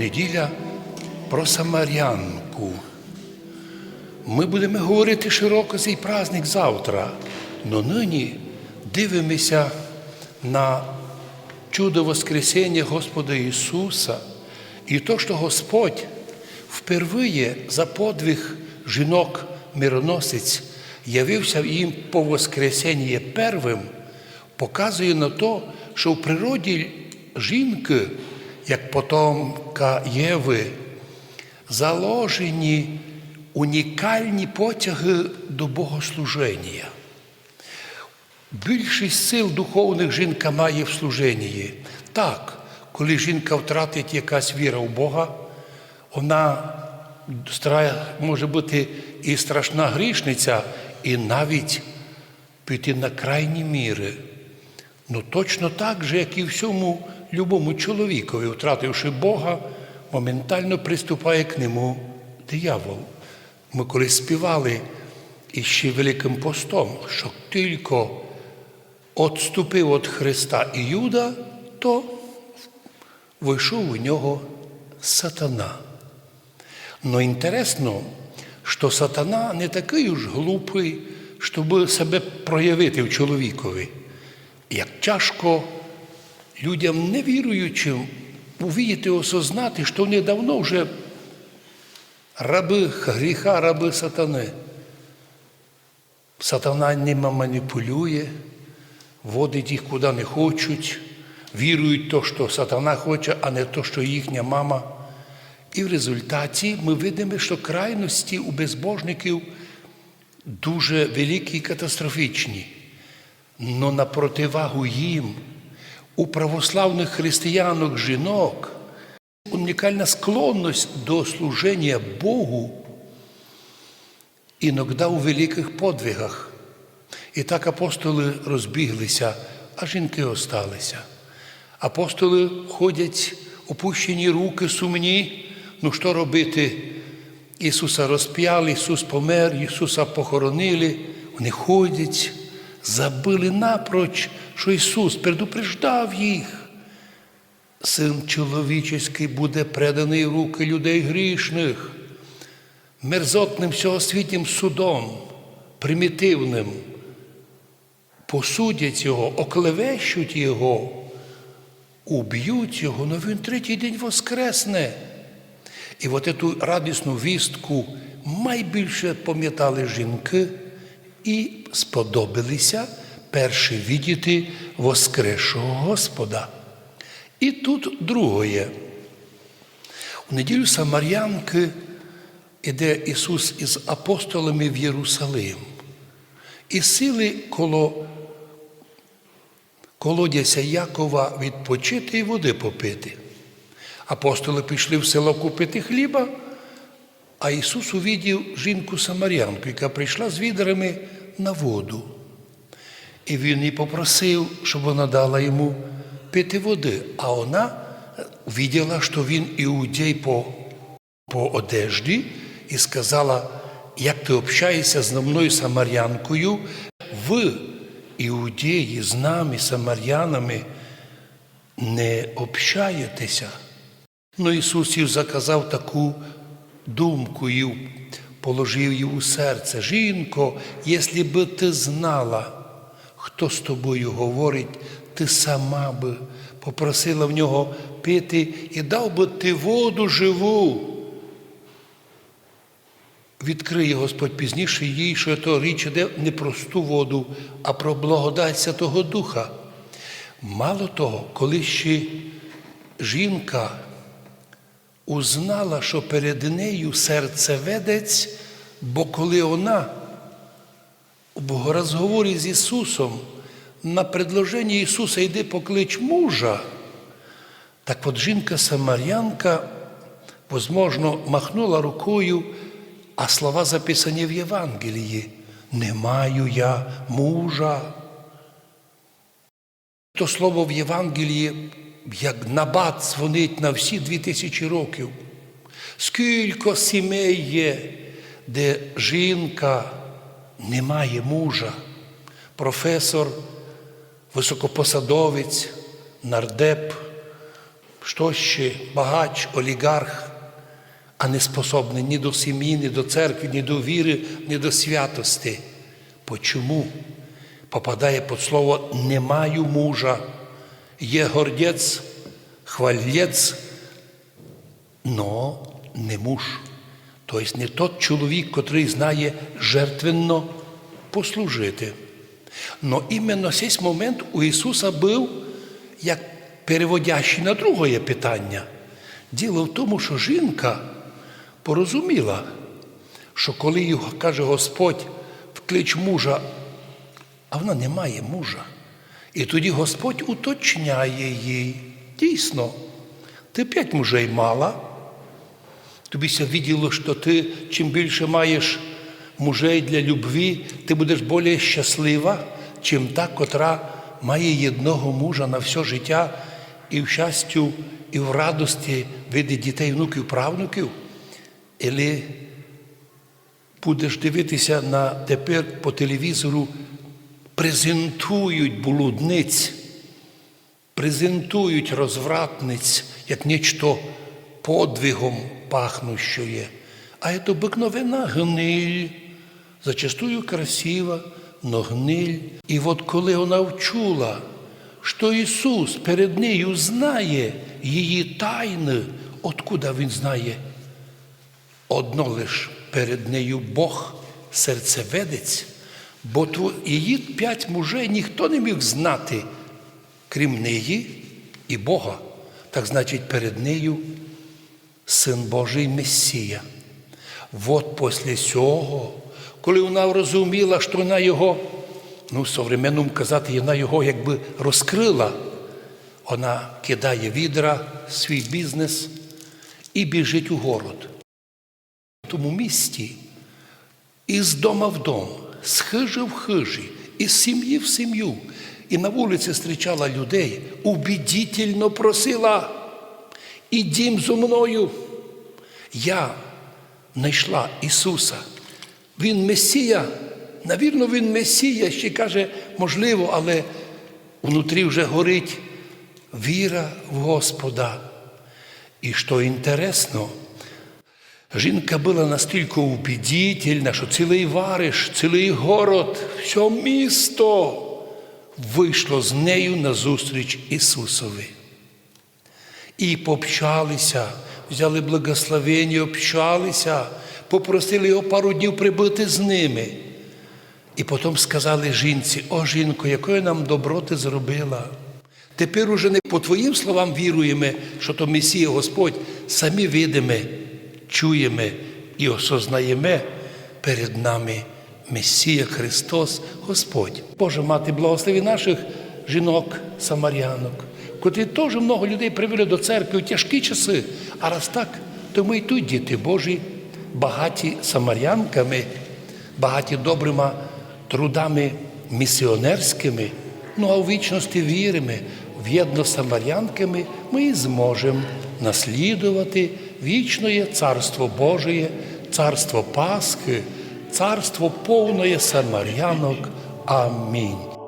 неділя про Самарянку. Ми будемо говорити широко цей праздник завтра, но нині дивимося на чудо Воскресіння Господа Ісуса і то, що Господь впервые за подвиг жінок мироносець явився їм по Воскресенні первим, показує на то, що в природі жінки, як потомка Єви, заложені унікальні потяги до богослуження. Більшість сил духовних жінка має в служенні. Так, коли жінка втратить якась віра в Бога, вона може бути і страшна грішниця, і навіть піти на крайні міри. Ну точно так же, як і всьому любому чоловікові, втративши Бога, моментально приступає к нему диявол. Ми колись співали іще Великим постом, що тільки відступив від Христа і Юда, то вийшов у нього сатана. Но інтересно, що сатана не такий уж глупий, щоб себе проявити в чоловікові. Як тяжко людям невіруючим увидіти, осознати, що вони давно вже раби гріха, раби сатани. Сатана ними маніпулює, водить їх куди не хочуть, вірують то, що сатана хоче, а не то, що їхня мама. І в результаті ми видимо, що крайності у безбожників дуже великі і катастрофічні. Но на противагу їм у православних християнок жінок унікальна склонність до служення Богу іноді у великих подвигах. І так апостоли розбіглися, а жінки осталися. Апостоли ходять, опущені руки, сумні. Ну що робити? Ісуса розп'яли, Ісус помер, Ісуса похоронили. Вони ходять, забили напроч, що Ісус предупреждав їх. Син чоловічий буде преданий в руки людей грішних, мерзотним всьогосвітнім судом, примітивним. Посудять його, оклевещуть його, уб'ють його, але він третій день воскресне. І от цю радісну вістку найбільше пам'ятали жінки і сподобалися перші віддіти воскресшого Господа. І тут другое. У неділю Самарянки іде Ісус із апостолами в Єрусалим. І сили коло колодязя Якова відпочити і води попити. Апостоли пішли в село купити хліба, а Ісус увидів жінку Самарянку, яка прийшла з відрами на воду. І він її попросив, щоб вона дала йому пити води. А вона виділа, що він іудей по, по одежді, і сказала, як ти общаєшся з мною самарянкою, ви, іудеї, з нами, самарянами, не общаєтеся. Ну, Ісус їй заказав таку думку і положив її у серце. Жінко, якщо би ти знала, хто з тобою говорить, ти сама би попросила в нього пити і дав би ти воду живу. Відкриє Господь пізніше їй, що то річ іде не просту воду, а про благодать Святого Духа. Мало того, коли ще жінка узнала, що перед нею серцеведець, бо коли вона в розговорі з Ісусом на предложення Ісуса йди поклич мужа, так от жінка Самарянка, возможно, махнула рукою, а слова записані в Євангелії. Не маю я мужа. То слово в Євангелії, як набат дзвонить на всі дві тисячі років. Скільки сімей є, де жінка не має мужа, професор, високопосадовець, нардеп, хтось ще багач, олігарх, а не способний ні до сім'ї, ні до церкви, ні до віри, ні до святості. Почому? Попадає під слово не маю мужа. Є гордець, хвалець, но не муж. Тобто не тот чоловік, котрий знає жертвенно послужити. Но іменно цей момент у Ісуса був як переводящий на друге питання. Діло в тому, що жінка порозуміла, що коли їй каже Господь, вклич мужа, а вона не має мужа. І тоді Господь уточняє їй. Дійсно, ти п'ять мужей мала. Тобі ся виділо, що ти чим більше маєш мужей для любві, ти будеш більш щаслива, чим та, котра має одного мужа на все життя і в щастю, і в радості види дітей, внуків, правнуків. Или будеш дивитися на тепер по телевізору, презентують блудниць, презентують розвратниць, як нічто подвигом пахнущее. А это обыкновенна гниль, зачастую красива, но гниль. І от коли вона вчула, що Ісус перед нею знає її тайни, откуда Він знає? Одно лиш перед нею Бог серцеведець, бо її п'ять мужей ніхто не міг знати, крім неї і Бога. Так значить, перед нею Син Божий Месія. От після цього, коли вона розуміла, що вона його, ну, современному казати, вона його якби розкрила, вона кидає відра, свій бізнес і біжить у город. В тому місті із дома в дом, з хижі в хижі, із сім'ї в сім'ю. І на вулиці зустрічала людей, убедительно просила, ідім зо мною. Я знайшла Ісуса. Він Месія. Навірно, Він Месія, ще каже, можливо, але внутрі вже горить віра в Господа. І що інтересно, Жінка була настільки убедительна, що цілий вариш, цілий город, все місто вийшло з нею на зустріч Ісусові. І пообщалися, взяли благословення, общалися, попросили його пару днів прибути з ними. І потім сказали жінці: О, жінко, якої нам добро ти зробила. Тепер уже не по твоїм словам віруємо, що то Месія Господь, самі видимо, чуємо і осознаємо перед нами Месія Христос Господь. Боже мати, благослови наших жінок, самарянок, котрі теж много людей привели до церкви у тяжкі часи. А раз так, то ми й тут, діти Божі, багаті самарянками, багаті добрими трудами місіонерськими, ну а у вічності віримо, в'єдно з самарянками ми зможемо наслідувати вічне Царство Божє, Царство Пасхи, Царство повної самарянок. Амінь.